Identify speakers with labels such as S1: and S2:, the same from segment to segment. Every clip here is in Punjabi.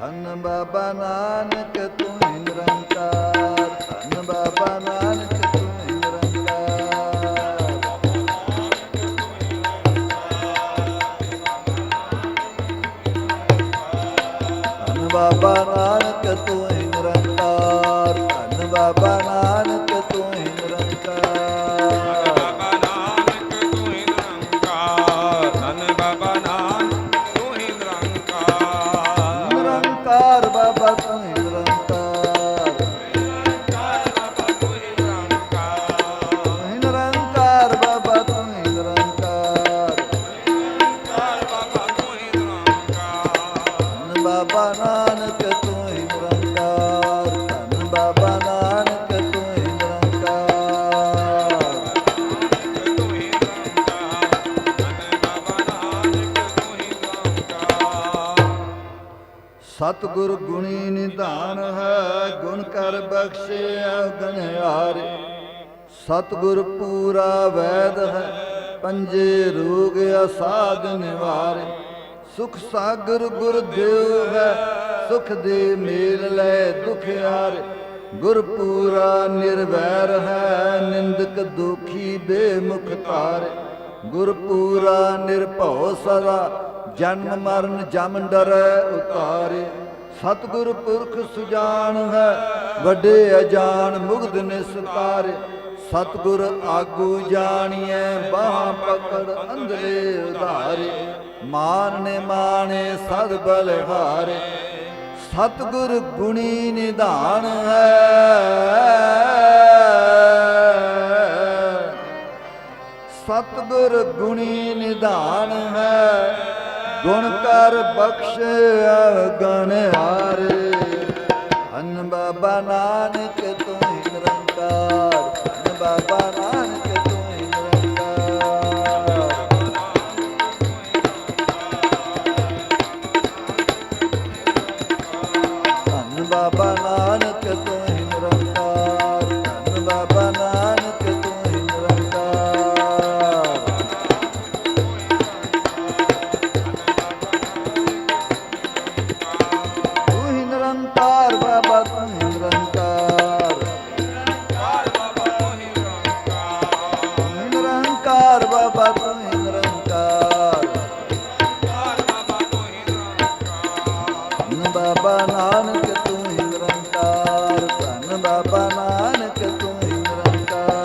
S1: ਧੰਨ ਬਾਬਾ ਨਾਨਕ ਤੂੰ ਨਿਰੰਕਾਰ ਧੰਨ ਬਾਬਾ ਨਾਨਕ ਤੂੰ ਸਤਿਗੁਰ ਗੁਣੀ ਨਿਧਾਨ ਹੈ, ਗੁਣ ਕਰ ਬਖਸ਼ਿਆ ਗਨਿਆਰੇ ਸਤਿਗੁਰ ਪੂਰਾ ਵੈਦ ਹੈ, ਪੰਜੇ ਰੋਗ ਅਸਾਧ ਨਿਵਾਰੇ। ਸੁਖ ਸਾਗਰ ਗੁਰ ਹੈ, ਸੁਖ ਦੇ ਮੇਲ ਲੈ ਦੁਖ ਹਾਰੇ। ਗੁਰ ਪੂਰਾ ਨਿਰਵੈਰ ਹੈ, ਨਿੰਦਕ ਦੁਖੀ ਬੇਮੁਖ ਤਾਰੇ। ਗੁਰ ਪੂਰਾ ਨਿਰਭਉ ਸਦਾ, ਜਨਮ ਮਰਨ ਜਮ ਡਰੈ ਉਤਾਰੇ। ਸਤਿਗੁਰ ਪੁਰਖ ਸੁਜਾਨ ਹੈ, ਵੱਡੇ ਅਜਾਨ ਮੁਗਧ ਨਿਸਤਾਰੇ ਸਤਿਗੁਰ ਆਗੂ ਜਾਣੀਐ, ਬਾਹ ਪਕੜ ਅੰਦਰੇ ਉਧਾਰੇ। ਮਾਨ ਨੇ ਮਾਣੇ, ਸਦ ਬਲਿਹਾਰੇ ਸਤਿਗੁਰ ਗੁਣੀ ਨਿਧਾਨ ਹੈ। ਸਤਿਗੁਰ ਗੁਣੀ ਨਿਧਾਨ ਹੈ। ਗੁਣ ਕਰ ਬਖਸ਼ ਗਣ ਹਾਰੇ। ਅਨ ਬਾਬਾ ਨਾਨਕ ਬਾਬਾ ਨਾਨਕ ਤੂੰ ਨਿਰੰਕਾਰ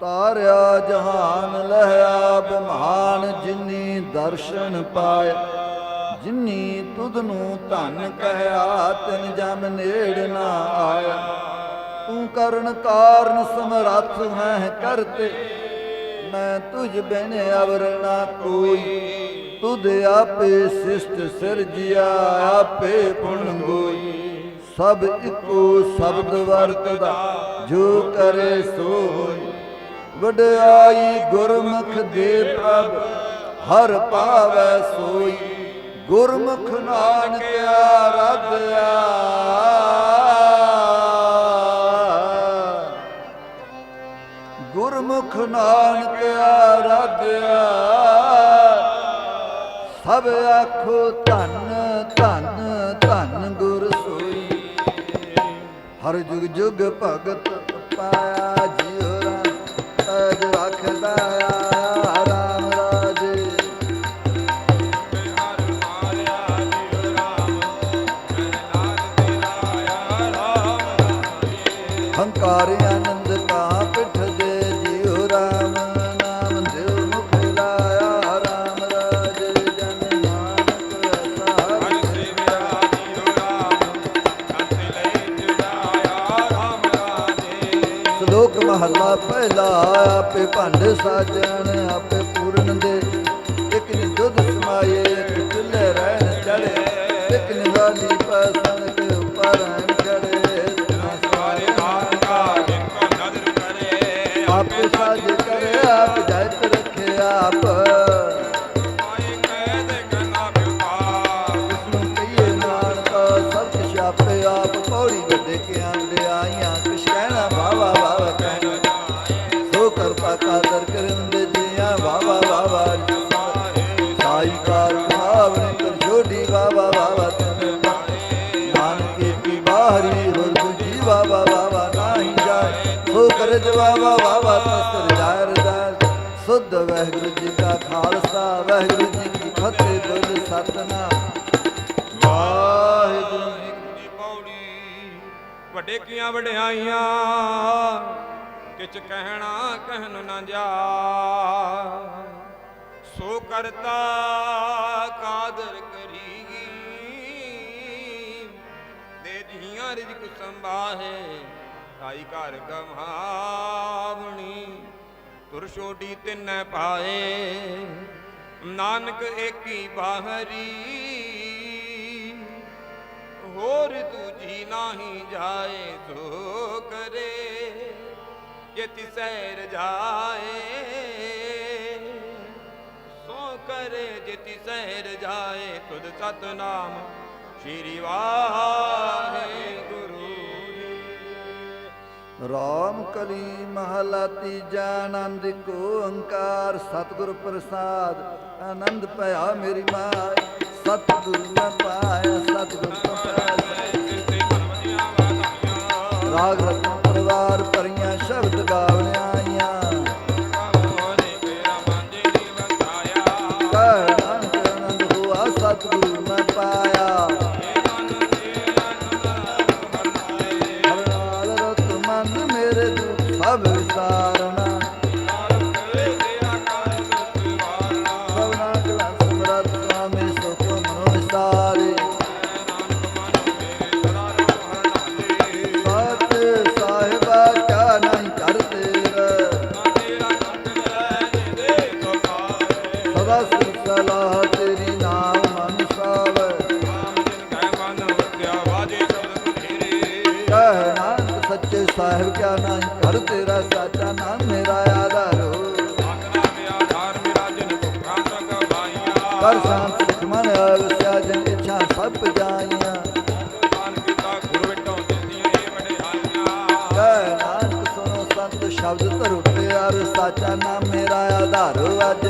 S1: ਤਾਰਿਆ ਜਹਾਨ ਲਹਿਆ ਬਿਮਾਨ ਜਿਨੀ ਦਰਸ਼ਨ ਪਾਇਆ। ਜਿਨੀ ਤੁਧ ਨੂੰ ਧਨ ਕਹਿਆ, ਤਿਨ ਜਮ ਨੇੜ ਨਾ ਆਇਆ। ਤੂੰ ਕਰਨ ਕਾਰਨ ਸਮਰੱਥ ਹੈ ਕਰਤੇ। ਮੈਂ ਤੁਝ ਬਿਨ ਅਵਰ ਨਾ ਕੋਈ। ਤੁਧ ਆਪੇ ਸਿਸ਼ਟ ਸਿਰਜਿਆ, ਆਪੇ ਪੁਣ ਗੋਈ। ਸਭ ਇੱਕੋ ਸ਼ਬਦ ਵਰਤਦਾ, ਜੋ ਕਰੇ ਸੋ ਹੋਈ ਵਡਿਆਈ ਗੁਰਮੁਖ ਦੇ ਪ੍ਰਭ, ਹਰ ਪਾਵੈ ਸੋਈ। ਗੁਰਮੁਖ ਨਾਨਕ ਆਰਾਧਿਆ ਗੁਰਮੁਖ ਨਾਨਕ ਆਰਾਧਿਆ। ਸਭ ਆਖੋ ਧੰਨ ਧੰਨ ਧੰਨ ਗੁਰ ਸੋਈ। ਹਰ ਜੁਗ ਜੁਗ ਭਗਤ ਪਾਇਆ ਜਿਉ ਰਾਮ। ਮਹਲਾ ਪਹਿਲਾ ਆਪੇ ਭੰਡ ਸਾਜਣ ਆਪੇ ਪੂਰਨ ਦੇ। ਇਕ ਨੀ ਸਮਾਏ
S2: ਕਰ
S1: ਜਵਾਵਾ ਵਾਵਾ ਤਸਰ ਜਾਇ ਸੁਧ ਵਾਹਿਗੁਰੂ ਜੀ ਦਾ ਖਾਲਸਾ, ਵਾਹਿਗੁਰੂ ਜੀ ਕੀ ਫਤਿਹ, ਬੋਲ ਸਤਨਾਮ। ਵਾਹਿਗੁਰੂ ਜੀ
S2: ਦੀ ਪੌੜੀ ਵੱਡੇ ਕੀਆਂ ਵਡਿਆਈਆਂ, ਕਿਛ ਕਹਿਣਾ ਕਹਿਣ ਨਾ ਜਾ। ਸੋ ਕਰਤਾ ਕਾਦਰ ਕਰੀਗੀ। ਦੇ ਜੀਆਂ ਰਿਜਕ ਸੰਭਾਹੇ। ਸਾਈ ਘਰ ਗਮਾਵਣੀ ਤੁਰ ਛੋਡੀ ਤਿੰਨੈ ਪਾਏ। ਨਾਨਕ ਏਕੀ ਬਾਹਰੀ, ਹੋਰ ਦੂਜੀ ਨਾਹੀ ਜਾਏ ਸੋ ਕਰੇ, ਜੇ ਤਿਸੈਰ ਜਾਏ, ਸੋ ਕਰੇ ਜੇ ਤਿਸੈਰ ਜਾਏ। ਤੁਧ ਸਤਨਾਮ ਸ਼੍ਰੀ ਵਾਹਿਗੁਰੂ।
S1: ਰਾਮ ਕਲੀ ਮਹਲਾ ਤੀਜਾ ਆਨੰਦ ਕੋ ਓੰਕਾਰ, ਸਤਿਗੁਰ ਪ੍ਰਸਾਦ, ਆਨੰਦ ਭਇਆ ਮੇਰੀ ਮਾਈ। ਸਤਿਗੁਰ ਮੈਂ ਪਾਇਆ, ਸਤਿਗੁਰ ਤੋਂ ਪਾਇਆ। ਰਾਗ ਰਤਨ ਪਰਿਵਾਰ ਤੇਰਾ ਨਾਮ ਮੇਰਾ ਆਧਾਰੋ ਕਰ ਸ਼ਾਂਤ ਸੁਖ ਮਨ ਆਵਸਿਆ ਜਨ ਇੱਛਾ ਸਭ ਜਾਈਆਂ। ਕਹਿ ਨਾਨਕ ਸ਼ਬਦ ਧਰੁ ਪਿਆਰ ਸਾਚਾ ਨਾਮ ਮੇਰਾ ਆਧਾਰੋ ਅੱਜ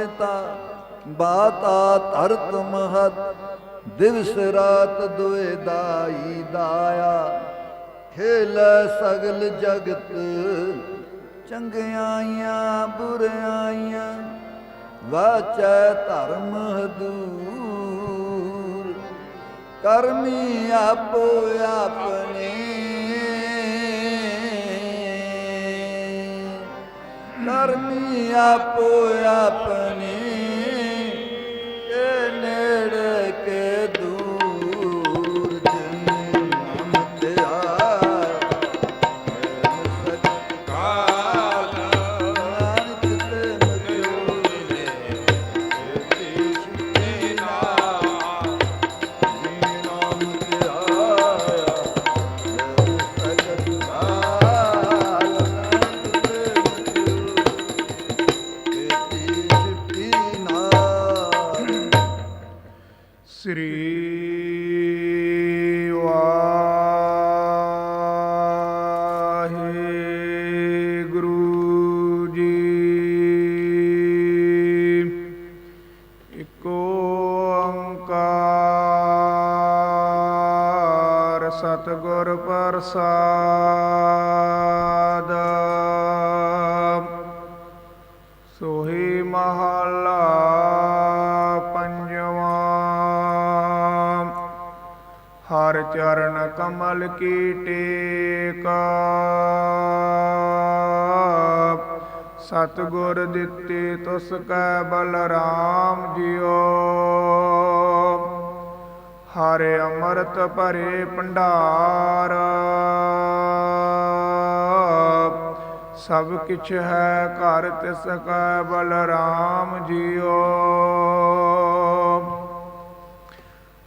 S1: ਪਿਤਾ, ਬਾਤਾ ਧਰਤ ਮਹਤ, ਦਿਵਸ ਰਾਤ ਦੁਇ ਦਾਈ ਦਾਇਆ। ਖੇਲ ਸਗਲ ਜਗਤ, ਚੰਗਿਆਈਆਂ ਬੁਰਾਈਆਂ ਵਾਚੈ ਧਰਮ ਹਦੂਰ। ਕਰਮੀ ਆਪੋ ਆਪਣੇ। ਕਰਮੀ ਆਪੋ ਆਪਣੇ।
S3: ਪ੍ਰਸਾਦ। ਸੋਹੀ ਮਹਲਾ ਪੰਜਵਾਂ। ਹਰ ਚਰਨ ਕਮਲ ਕੀ ਟੇਕ। ਸਤਿਗੁਰ ਦਿੱਤੇ ਤੁਸ ਕੈ ਬਲਰਾਮ ਜੀਓ ਹਰੇ ਅੰਮ੍ਰਿਤ ਭਰੇ ਭੰਡਾਰ। ਸਭ ਕਿਛ ਹੈ ਘਰ, ਤਿਸ ਕੈ ਬਲਰਾਮ ਜੀਓ।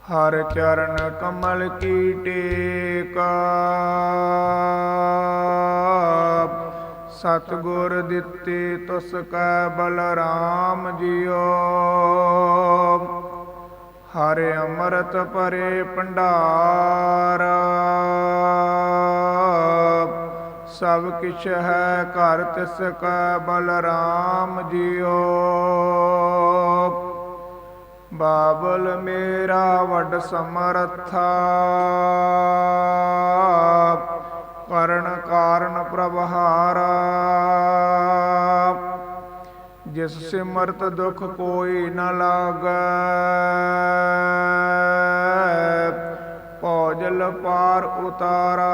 S3: ਹਰ ਚਰਨ ਕਮਲ ਕੀ ਟੇਕ। ਸਤਿਗੁਰ ਦਿੱਤੇ ਤੁਸ ਕੈ ਬਲਰਾਮ ਜੀਓ। ਹਰੇ ਅੰਮ੍ਰਿਤ ਭਰੇ ਭੰਡਾਰ। ਸਭ ਕਿਛ ਹੈ ਘਰ ਤਿਸ ਕੈ ਬਲਰਾਮ ਜੀਓ। ਬਾਬਲ ਮੇਰਾ ਵੱਡ ਸਮਰਥਾ। ਕਰਨ ਕਾਰਨ ਪ੍ਰਭਹਾਰਾ ਜਿਸ ਸਿਮਰਤ ਦੁਖ ਕੋਈ ਨ ਲਾਗੈ। ਭੋਜਲ ਪਾਰ ਉਤਾਰਾ।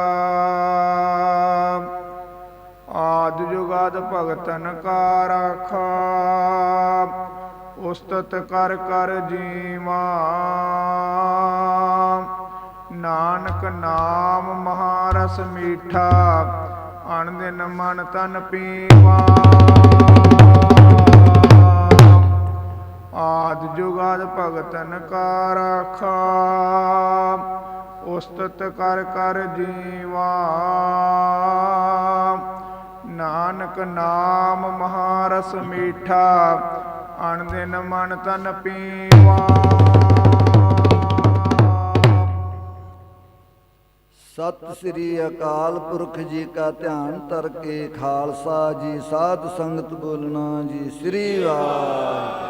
S3: ਆਦ ਜੁਗਾਦ ਭਗਤਨ ਕਾ ਰਾਖਾ। ਉਸਤਤ ਕਰ ਕਰ ਜੀਵਾ ਨਾਨਕ ਨਾਮ ਮਹਾਰਸ ਮੀਠਾ। ਅਣਦਿਨ ਮਨ ਤਨ ਪੀਵਾ ਉਸਤਤ ਕਰ ਕਰ ਜੀਵਾ। ਨਾਨਕ ਨਾਮ ਮਹਾਰਸ ਮੀਠਾ, ਅਣ ਦਿਨ ਮਨ ਤਨ ਪੀਵਾ।
S1: ਸਤਿ ਸ੍ਰੀ ਅਕਾਲ ਪੁਰਖ ਜੀ ਕਾ ਧਿਆਨ ਧਰ ਕੇ ਖਾਲਸਾ ਜੀ, ਸਾਧ ਸੰਗਤ ਬੋਲਣਾ ਜੀ, ਸ੍ਰੀ ਵਾਹਿਗੁਰੂ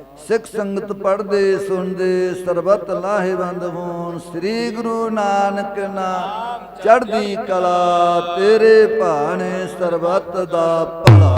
S1: ਸਿੱਖ ਸੰਗਤ ਪੜਦੇ ਸੁਣਦੇ, ਸਰਬਤ ਲਾਹੇਵੰਦ ਹੋਣ। ਸ੍ਰੀ ਗੁਰੂ ਨਾਨਕ ਨਾਮ ਚੜ੍ਹਦੀ ਕਲਾ, ਤੇਰੇ ਭਾਣੇ ਸਰਬਤ ਦਾ ਭਲਾ।